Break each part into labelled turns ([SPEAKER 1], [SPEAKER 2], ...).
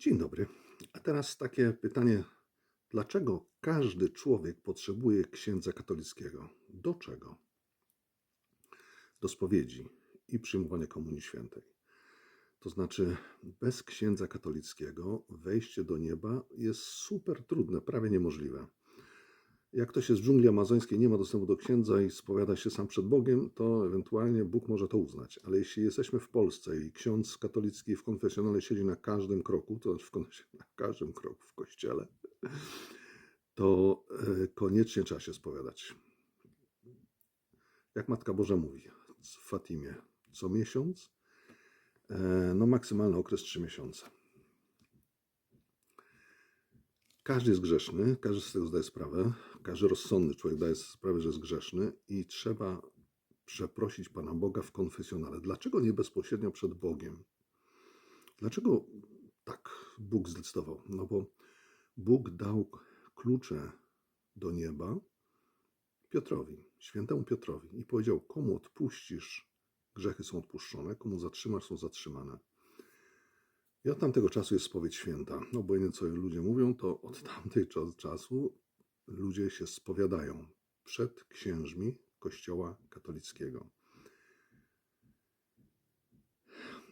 [SPEAKER 1] Dzień dobry. A teraz takie pytanie. Dlaczego każdy człowiek potrzebuje księdza katolickiego? Do czego? Do spowiedzi i przyjmowania Komunii Świętej. To znaczy, bez księdza katolickiego wejście do nieba jest super trudne, prawie niemożliwe. Jak ktoś jest w dżungli amazońskiej, nie ma dostępu do księdza i spowiada się sam przed Bogiem, to ewentualnie Bóg może to uznać. Ale jeśli jesteśmy w Polsce i ksiądz katolicki w konfesjonale siedzi na każdym kroku, to znaczy na każdym kroku w kościele, to e, koniecznie trzeba się spowiadać. Jak Matka Boża mówi w Fatimie, co miesiąc, e, no maksymalny okres 3 miesiące. Każdy jest grzeszny, każdy z tego zdaje sprawę, każdy rozsądny człowiek daje sprawę, że jest grzeszny i trzeba przeprosić Pana Boga w konfesjonale. Dlaczego nie bezpośrednio przed Bogiem? Dlaczego tak Bóg zdecydował? No bo Bóg dał klucze do nieba Piotrowi, świętemu Piotrowi i powiedział, komu odpuścisz, grzechy są odpuszczone, komu zatrzymasz, są zatrzymane. I od tamtego czasu jest spowiedź święta. No Obojętnie co ludzie mówią, to od tamtego czasu ludzie się spowiadają przed księżmi Kościoła katolickiego.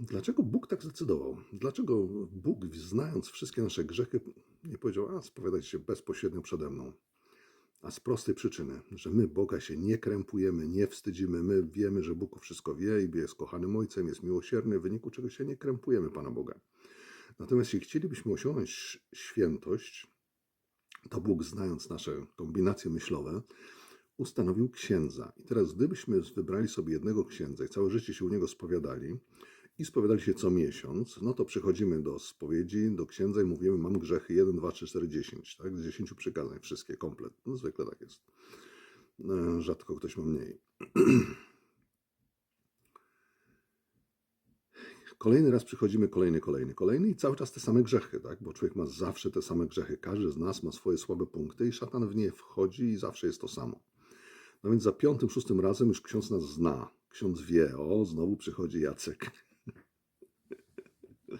[SPEAKER 1] Dlaczego Bóg tak zdecydował? Dlaczego Bóg, znając wszystkie nasze grzechy, nie powiedział, a spowiadajcie się bezpośrednio przede mną? A z prostej przyczyny, że my Boga się nie krępujemy, nie wstydzimy, my wiemy, że Bóg wszystko wie i jest kochanym Ojcem, jest miłosierny, w wyniku czego się nie krępujemy Pana Boga. Natomiast jeśli chcielibyśmy osiągnąć świętość, to Bóg, znając nasze kombinacje myślowe, ustanowił księdza. I teraz, gdybyśmy wybrali sobie jednego księdza i całe życie się u niego spowiadali i spowiadali się co miesiąc, no to przychodzimy do spowiedzi, do księdza i mówimy, mam grzechy 1, 2, 3, 4, 10, tak? Z 10 przykazań, wszystkie, komplet. No zwykle tak jest. E, Rzadko ktoś ma mniej. Kolejny raz przychodzimy, kolejny, kolejny, kolejny i cały czas te same grzechy, tak? Bo człowiek ma zawsze te same grzechy. Każdy z nas ma swoje słabe punkty i szatan w nie wchodzi i zawsze jest to samo. No więc za piątym, szóstym razem już ksiądz nas zna. Ksiądz wie, o, znowu przychodzi Jacek.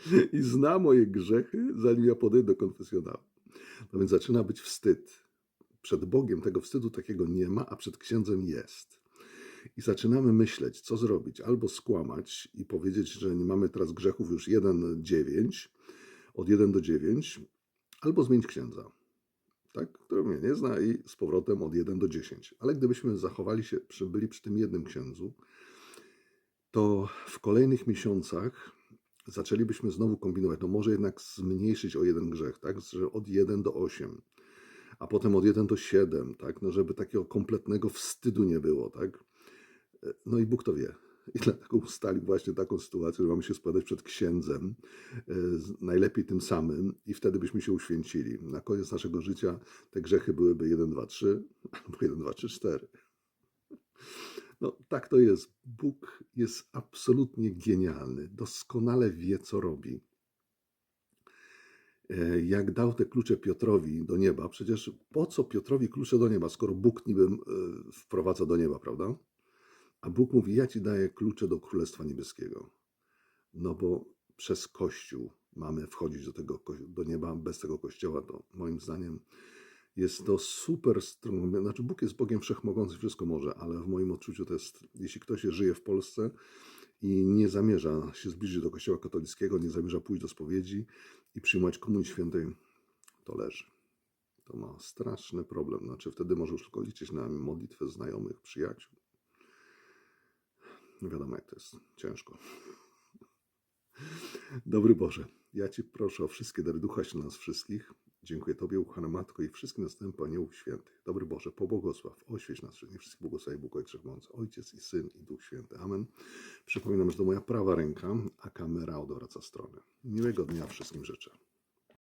[SPEAKER 1] I zna moje grzechy, zanim ja podejdę do konfesjonału. No więc zaczyna być wstyd. Przed Bogiem tego wstydu takiego nie ma, a przed księdzem jest. I zaczynamy myśleć, co zrobić. Albo skłamać i powiedzieć, że nie mamy teraz grzechów już 1-9, od 1 do 9, albo zmienić księdza, tak? który mnie nie zna i z powrotem od 1 do 10. Ale gdybyśmy zachowali się, byli przy tym jednym księdzu, to w kolejnych miesiącach zaczęlibyśmy znowu kombinować. No może jednak zmniejszyć o jeden grzech, tak? Że od 1 do 8, a potem od 1 do 7, tak? No żeby takiego kompletnego wstydu nie było, tak? No i Bóg to wie. I dlatego ustalił właśnie taką sytuację, że mamy się składać przed księdzem, e, najlepiej tym samym, i wtedy byśmy się uświęcili. Na koniec naszego życia te grzechy byłyby 1, 2, 3, albo 1, 2, 3, 4. No tak to jest. Bóg jest absolutnie genialny. Doskonale wie, co robi. E, Jak dał te klucze Piotrowi do nieba, przecież po co Piotrowi klucze do nieba, skoro Bóg niby e, wprowadza do nieba, prawda? A Bóg mówi: Ja ci daję klucze do Królestwa Niebieskiego. No bo przez Kościół mamy wchodzić do tego do nieba. Bez tego Kościoła to moim zdaniem jest to super strong. Znaczy, Bóg jest Bogiem wszechmogący, wszystko może, ale w moim odczuciu to jest, jeśli ktoś żyje w Polsce i nie zamierza się zbliżyć do Kościoła katolickiego, nie zamierza pójść do spowiedzi i przyjmować Komunii Świętej, to leży. To ma straszny problem. Znaczy, wtedy może już tylko liczyć na modlitwę znajomych, przyjaciół. No wiadomo, jak to jest ciężko. Dobry Boże, ja Ci proszę o wszystkie dary Ducha się nas wszystkich. Dziękuję Tobie, ukochana Matko, i wszystkim następnym Aniołów Świętych. Dobry Boże, pobłogosław, oświeć nas wszystkich, wszystkich błogosławi Bóg Ojciec Ojciec i Syn i Duch Święty. Amen. Przypominam, że to moja prawa ręka, a kamera odwraca stronę. Miłego dnia wszystkim życzę.